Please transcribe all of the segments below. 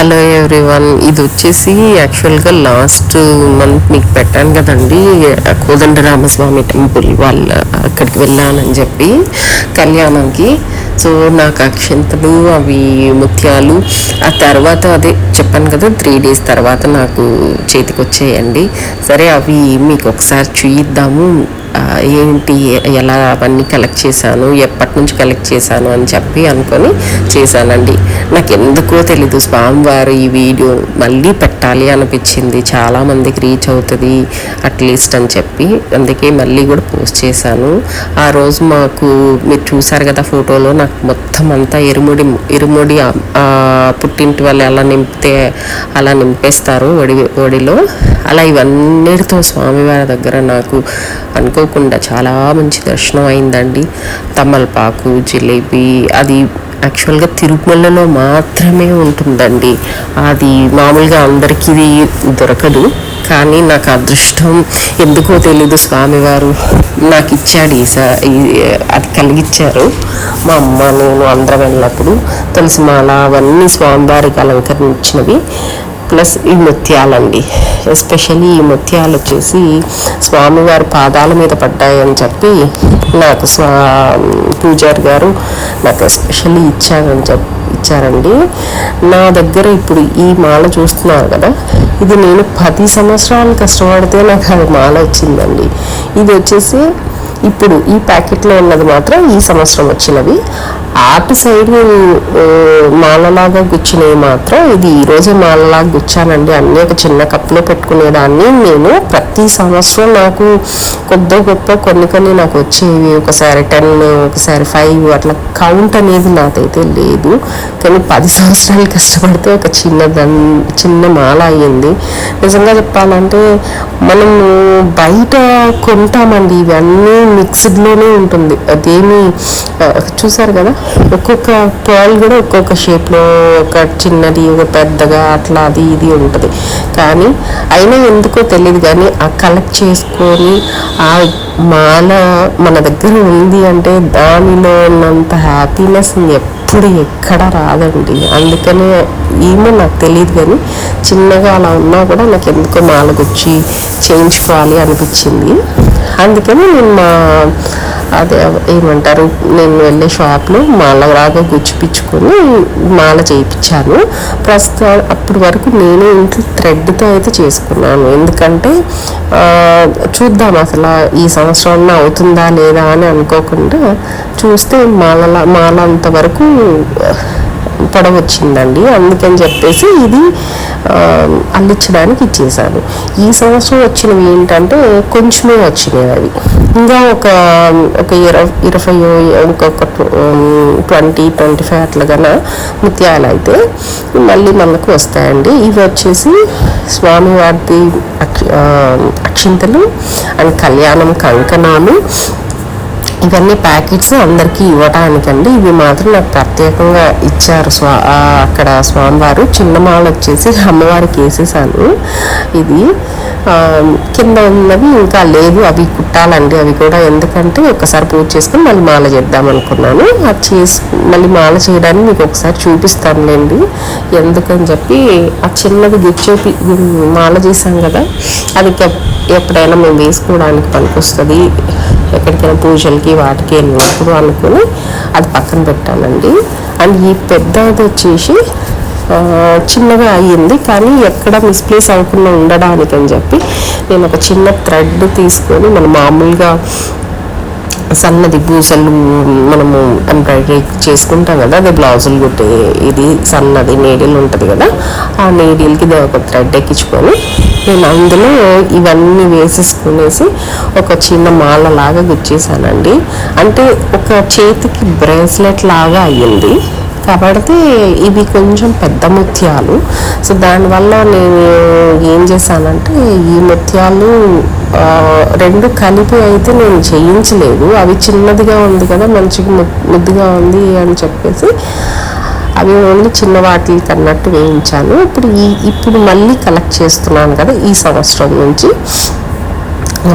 Hello everyone ఇది వచ్చేసి యాక్చువల్గా లాస్ట్ మంత్ మీకు పెట్టాను కదండి కోదండ రామస్వామి టెంపుల్ వాళ్ళ అక్కడికి వెళ్ళానని చెప్పి కళ్యాణంకి. సో నాకు అక్షంతలు అవి ముత్యాలు ఆ తర్వాత అదే చెప్పాను కదా త్రీ డేస్ తర్వాత నాకు చేతికి వచ్చేయండి సరే అవి మీకు ఒకసారి చూయిద్దాము. ఏంటి ఎలా అవన్నీ కలెక్ట్ చేశాను ఎప్పటి నుంచి కలెక్ట్ చేశాను అని చెప్పి అనుకొని చేశానండి. నాకు ఎందుకో తెలీదు స్వామివారి ఈ వీడియో మళ్ళీ పెట్టాలి అనిపించింది. చాలామందికి రీచ్ అవుతుంది అట్లీస్ట్ అని చెప్పి అందుకే మళ్ళీ కూడా పోస్ట్ చేశాను. ఆ రోజు మాకు మీరు చూసారు కదా ఫోటోలో నాకు మొత్తం అంతా ఇరుముడి ఇరుముడి పుట్టింటి వాళ్ళు ఎలా నింపితే అలా నింపేస్తారు ఒడి ఒడిలో. అలా ఇవన్నిటితో స్వామివారి దగ్గర నాకు అనుకోకుండా చాలా మంచి దర్శనం అయిందండి. తమలపాకు జిలేబీ అది యాక్చువల్గా తిరుమలలో మాత్రమే ఉంటుందండి. అది మామూలుగా అందరికీ దొరకదు. కానీ నాకు అదృష్టం ఎందుకో తెలీదు స్వామివారు నాకు ఇచ్చాడు ఈ అది కలిగించారు మా అమ్మ నేను అందరం వెళ్ళినప్పుడు తులసి మాలా అవన్నీ స్వామివారికి అలంకరించినవి. ప్లస్ ఈ ముత్యాలండి. ఎస్పెషల్లీ ఈ ముత్యాలు వచ్చేసి స్వామివారి పాదాల మీద పడ్డాయని చెప్పి నాకు స్వా పూజారి గారు నాకు ఎస్పెషల్లీ ఇచ్చారని చెప్ ఇచ్చారండి. నా దగ్గర ఇప్పుడు ఈ మాల చూస్తున్నారు కదా ఇది నేను పది సంవత్సరాలు కష్టపడితే నాకు అది మాల వచ్చిందండి. ఇది వచ్చేసి ఇప్పుడు ఈ ప్యాకెట్లో ఉన్నది మాత్రం ఈ సంవత్సరం వచ్చినవి. ఆర్ట్ సైడ్ మాలలాగా గుచ్చినవి మాత్రం ఇది ఈరోజే మాలలాగా గుచ్చానండి. అన్నీ ఒక చిన్న కప్పులో పెట్టుకునేదాన్ని. నేను ప్రతి సంవత్సరం నాకు కొద్ది గొప్ప కొన్ని కొన్ని నాకు వచ్చేవి. ఒకసారి టెన్ ఒకసారి ఫైవ్ అట్లా కౌంట్ అనేది నాకైతే లేదు. కానీ పది సంవత్సరాలు కష్టపడితే ఒక చిన్న దన్ చిన్న మాల అయ్యింది. నిజంగా చెప్పాలంటే మనము బయట కొంటామండి. ఇవన్నీ మిక్స్డ్లోనే ఉంటుంది. అదేమి చూసారు కదా? ఒక్కొక్క పర్ల్ కూడా ఒక్కొక్క షేప్లో ఒక చిన్నది ఒక పెద్దగా అట్లా అది ఇది ఉంటుంది. కానీ అయినా ఎందుకో తెలియదు కానీ ఆ కలెక్ట్ చేసుకొని ఆ మాల మన దగ్గర ఉంది అంటే దానిలో ఉన్నంత హ్యాపీనెస్ ఎప్పుడు ఎక్కడ రాదండి. అందుకనే ఏమో నాకు తెలియదు కానీ చిన్నగా అలా ఉన్నా కూడా నాకు ఎందుకో మాల గుచ్చి చేయించుకోవాలి అనిపించింది. అందుకని నేను మా అదే ఏమంటారు నేను వెళ్ళే షాప్లో మాలలాగా గుచ్చిపించుకొని మాల చేయించాను ప్రస్తుతం అప్పటి వరకు నేను ఇంట్లో థ్రెడ్తో అయితే చేసుకున్నాను. ఎందుకంటే చూద్దాం అసలు ఈ సంవత్సరం అవుతుందా లేదా అని అనుకోకుండా చూస్తే మాల మాల అంతవరకు పొడవు వచ్చిందండి. అందుకని చెప్పేసి ఇది అల్లించడానికి ఇచ్చేసాను ఈ సంవత్సరం వచ్చినవి ఏంటంటే కొంచెమే వచ్చినాయి అవి. ఇంకా ఒక ఒక ఇరవై ఇరవై ఇంకొక ట్వంటీ ట్వంటీ ఫైవ్ అట్లాగన ముత్యాలు అయితే మళ్ళీ మనకు వస్తాయండి. ఇవి వచ్చేసి స్వామివారి అక్ష- అక్షింతలు అండ్ కళ్యాణం కంకణాలు. ఇవన్నీ ప్యాకెట్స్ అందరికీ ఇవ్వటానికండి. ఇవి మాత్రం నాకు ప్రత్యేకంగా ఇచ్చారు స్వా అక్కడ స్వామివారు. చిన్న మాల వచ్చేసి అమ్మవారికి వేసేసాను ఇది కింద ఉన్నవి ఇంకా లేదు. అవి కుట్టాలండి. అవి కూడా ఎందుకంటే ఒకసారి పూజ చేసుకుని మళ్ళీ మాల చేద్దాం అనుకున్నాను. అది చేసి మళ్ళీ మాల చేయడానికి మీకు ఒకసారి చూపిస్తానులేండి. ఎందుకని చెప్పి ఆ చిన్నది గుచ్చేపి మాల చేశాం కదా. అది ఎప్పుడైనా మేము వేసుకోవడానికి పనికొస్తుంది. ఎక్కడికైనా పూజలకి వాటికి వెళ్ళినప్పుడు అనుకుని అది పక్కన పెట్టానండి అండ్ ఈ పెద్దది వచ్చేసి చిన్నగా అయ్యింది. కానీ ఎక్కడ మిస్ప్లేస్ అవ్వకుండా ఉండడానికి అని చెప్పి నేను ఒక చిన్న థ్రెడ్ తీసుకొని మనం మామూలుగా సన్నది పూసలు మనము ఎంబ్రాయిడరీ చేసుకుంటాం కదా అది బ్లౌజులు కుట్టే ఇది సన్నది నీడిల్ ఉంటుంది కదా ఆ నీడిల్కి ఇది ఒక థ్రెడ్ ఎక్కించుకొని నేను అందులో ఇవన్నీ వేసేసుకునేసి ఒక చిన్న మాల లాగా గుచ్చేసానండి. అంటే ఒక చేతికి బ్రేస్లెట్ లాగా అయ్యింది. కాబట్టి ఇవి కొంచెం పెద్ద ముత్యాలు. సో దానివల్ల నేను ఏం చేశానంటే ఈ ముత్యాలు రెండు కలిపి అయితే నేను చేయించలేదు. అవి చిన్నదిగా ఉంది కదా మంచిగా ముద్దుగా ఉంది అని చెప్పేసి అవి ఓన్లీ చిన్న వాటికి అన్నట్టు వేయించాను. ఇప్పుడు ఈ ఇప్పుడు మళ్ళీ కలెక్ట్ చేస్తున్నాను కదా ఈ సంవత్సరం నుంచి.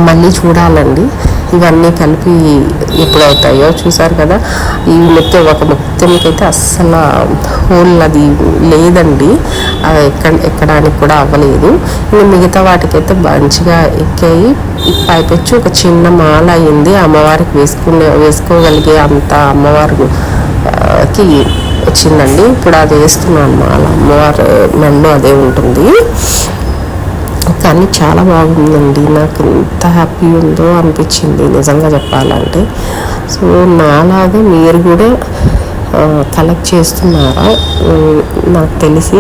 మళ్ళీ చూడాలండి. ఇవన్నీ కలిపి ఎప్పుడవుతాయో చూసారు కదా. ఈ మొత్తం ఒక ముత్యంకైతే అస్సలు హోల్ అది లేదండి. అది ఎక్క ఎక్కడానికి కూడా అవ్వలేదు. ఇంకా మిగతా వాటికైతే మంచిగా ఎక్కాయి. పైపెచ్చి ఒక చిన్న మాల అయింది. అమ్మవారికి వేసుకునే వేసుకోగలిగే అంత అమ్మవారికి వచ్చిందండి. ఇప్పుడు అది వేస్తున్నాను మాల. అమ్మవారు నన్ను అదే ఉంటుంది. కానీ చాలా బాగుందండి. నాకు ఎంత హ్యాపీ ఉందో అనిపించింది నిజంగా చెప్పాలంటే. సో నాలాగే మీరు కూడా కలెక్ట్ చేస్తున్నారా? నాకు తెలిసి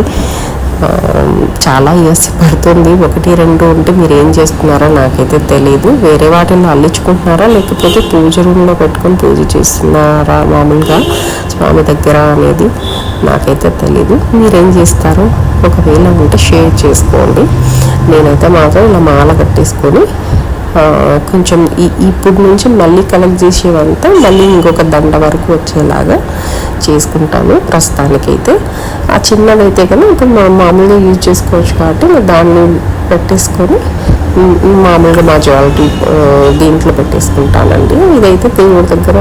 చాలా ఇయర్స్ పడుతుంది. ఒకటి రెండు ఉంటే మీరు ఏం చేస్తున్నారో నాకైతే తెలియదు వేరే వాటిని అల్లించుకుంటున్నారా? లేకపోతే పూజ రూమ్లో పెట్టుకొని పూజ చేస్తున్నారా మామూలుగా? స్వామి దగ్గర అనేది. నాకైతే తెలీదు. మీరేం చేస్తారు? ఒకవేళ ఉంటే షేర్ చేసుకోండి. నేనైతే మాత్రం ఇలా మాల కట్టేసుకొని కొంచెం ఈ ఇప్పుడు నుంచి మళ్ళీ కలెక్ట్ చేసేవంతా మళ్ళీ ఇంకొక దండ వరకు వచ్చేలాగా చేసుకుంటాను ప్రస్తుతానికైతే. ఆ చిన్నదైతే కనుక ఇంకా మా మామూలుగా యూజ్ చేసుకోవచ్చు కాబట్టి దాన్ని పెట్టేసుకొని మామూలుగా మా జ్యువెలరీ దీంట్లో పెట్టేసుకుంటానండి. ఇదైతే దేవుడి దగ్గర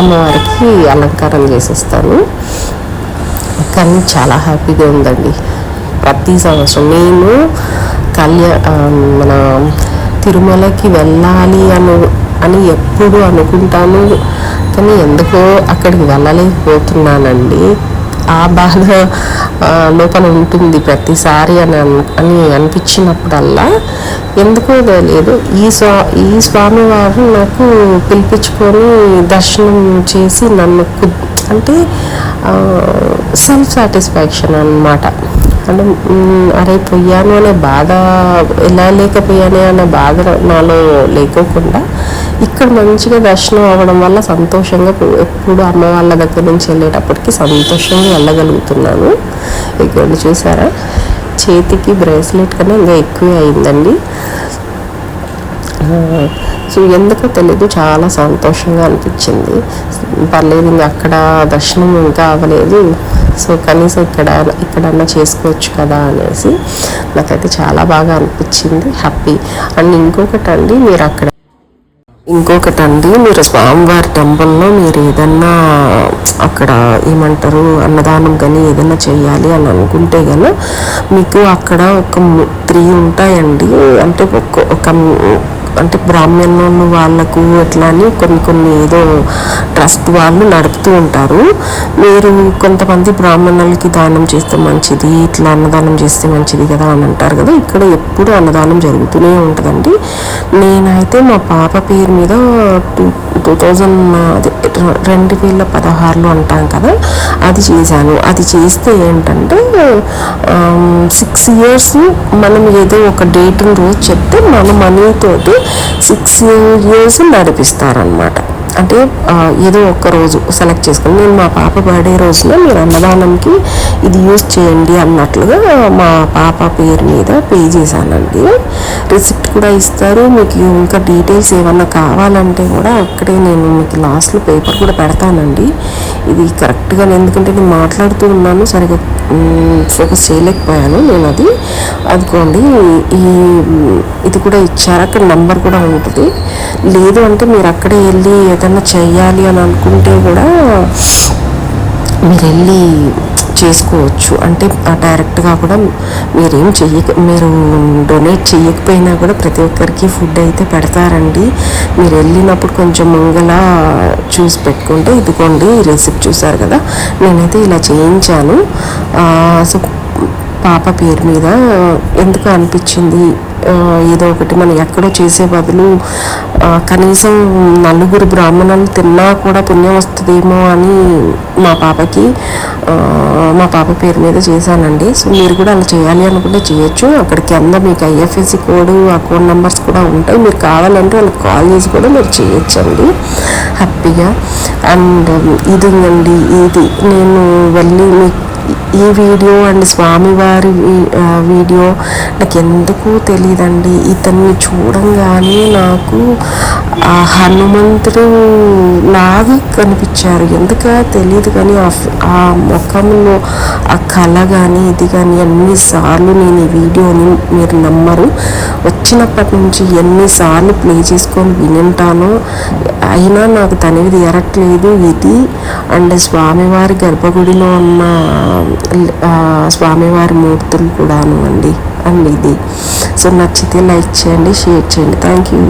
అమ్మవారికి అలంకారం చేసేస్తాను. కానీ చాలా హ్యాపీగా ఉందండి. ప్రతి సంవత్సరం నేను కళ్యా మన తిరుమలకి వెళ్ళాలి అను అని ఎప్పుడు అనుకుంటాను. కానీ ఎందుకో అక్కడికి వెళ్ళలేకపోతున్నానండి. ఆ బాధ లోపల ఉంటుంది ప్రతిసారి అని అని అనిపించినప్పుడల్లా ఎందుకో తెలియదు. ఈ స్వా ఈ స్వామివారు నాకు పిలిపించుకొని దర్శనం చేసి నన్ను కు- అంటే సెల్ఫ్ సాటిస్ఫాక్షన్ అన్నమాట. అంటే అరే పోయాను అనే బాధ ఎలా లేకపోయానే అనే బాధ నాలో లేకోకుండా ఇక్కడ మంచిగా దర్శనం అవ్వడం వల్ల సంతోషంగా ఎప్పుడు అమ్మ వాళ్ళ దగ్గర నుంచి వెళ్ళేటప్పటికి సంతోషంగా వెళ్ళగలుగుతున్నాను. ఇక్కడ చూసారా? చేతికి బ్రేస్లెట్ కన్నా ఇంకా ఎక్కువే అయిందండి. సో ఎందుకో తెలీదు చాలా సంతోషంగా అనిపించింది. పర్లేదు ఇంకా అక్కడ దర్శనం ఇంకా అవ్వలేదు. సో కనీసం ఇక్కడ ఇక్కడన్నా చేసుకోవచ్చు కదా అనేసి నాకైతే చాలా బాగా అనిపించింది హ్యాపీ. అండ్ ఇంకొకటి అండి మీరు అక్కడ ఇంకొకటి అండి మీరు స్వామివారి టెంపుల్లో మీరు ఏదన్నా అక్కడ ఏమంటారు అన్నదానం కానీ ఏదైనా చేయాలి అని అనుకుంటే గన మీకు అక్కడ ఒక త్రీ ఉంటాయండి. అంటే ఒక ఒక అంటే బ్రాహ్మణులు వాళ్ళకు ఎట్లా అని కొన్ని కొన్ని ఏదో ట్రస్ట్ వాళ్ళు నడుపుతూ ఉంటారు. మీరు కొంతమంది బ్రాహ్మణులకి దానం చేస్తే మంచిది ఇట్లా అన్నదానం చేస్తే మంచిది కదా అని అంటారు కదా. ఇక్కడ ఎప్పుడు అన్నదానం జరుగుతూనే ఉంటుందండి. నేనైతే మా పాప పేరు మీద టూ టూ థౌజండ్ రెండు వేల పదహారులో అంటాం కదా అది చేశాను. అది చేస్తే ఏంటంటే సిక్స్ ఇయర్స్ మనం ఏదో ఒక డేట్ రోజు చెప్తే మన మనీతోటి సిక్స్ ఇయర్స్ నడిపిస్తారనమాట అంటే ఏదో ఒక రోజు సెలెక్ట్ చేసుకుని నేను మా పాప బర్త్డే రోజున మీరు అన్నదానంకి ఇది యూజ్ చేయండి అన్నట్లుగా మా పాప పేరు మీద పే చేశానండి. రిసిప్ట్ కూడా ఇస్తారు. మీకు ఇంకా డీటెయిల్స్ ఏమన్నా కావాలంటే కూడా అక్కడే నేను మీకు లాస్ట్లో పేపర్ కూడా పెడతానండి. ఇది కరెక్ట్గా ఎందుకంటే నేను మాట్లాడుతూ ఉన్నాను సరిగ్గా ఫోకస్ చేయలేకపోయాను. నేను అది అదిగోండి ఈ ఇది కూడా ఇచ్చారు అక్కడ నెంబర్ కూడా ఉంటుంది. లేదు అంటే మీరు అక్కడే వెళ్ళి ఏదైనా చేయాలి అని అనుకుంటే కూడా మీరు వెళ్ళి చేసుకోవచ్చు. అంటే డైరెక్ట్గా కూడా మీరేం చెయ్యక మీరు డొనేట్ చేయకపోయినా కూడా ప్రతి ఒక్కరికి ఫుడ్ అయితే పెడతారండి. మీరు వెళ్ళినప్పుడు కొంచెం ముంగల చూసి పెట్టుకుంటే ఇదిగోండి రెసిప్ట్ చూసారు కదా నేనైతే ఇలా చేయించాను. సో పాప పేరు మీద ఎందుకు అనిపించింది? ఏదో ఒకటి మనం ఎక్కడో చేసే బదులు కనీసం నలుగురు బ్రాహ్మణులు తిన్నా కూడా పుణ్యం వస్తుందేమో అని మా పాపకి మా పాప పేరు మీద చేశానండి. సో మీరు కూడా అలా చేయాలి అనుకుంటే చేయొచ్చు. అక్కడ కింద మీకు ఐఎఫ్ఎస్సి కోడ్ అకౌంట్ నెంబర్స్ కూడా ఉంటాయి. మీరు కావాలంటే వాళ్ళకి కాల్ చేసి కూడా మీరు చేయొచ్చండి. హ్యాపీగా. అండ్ ఇది ఉందండి ఇది నేను వెళ్ళి మీకు ఈ వీడియో అండ్ స్వామివారి వీడియో నాకు ఎందుకు తెలియదండి ఇతన్ని చూడంగానే నాకు ఆ హనుమంతుడు లాగా కనిపించారు. ఎందుక తెలియదు కానీ ఆ ఆ ముఖంలో ఆ కళ కానీ ఇది కానీ ఎన్నిసార్లు నేను ఈ వీడియోని మీరు నమ్మరు. వచ్చినప్పటి నుంచి ఎన్నిసార్లు ప్లే చేసుకొని వినింటానో. అయినా నాకు తనివి తీరట్లేదు ఇది. అండ్ స్వామివారి గర్భగుడిలో ఉన్న స్వామివారి మూర్తులు కూడాను అండి. అండి ఇది. సో నచ్చితే లైక్ చేయండి షేర్ చేయండి. Thank you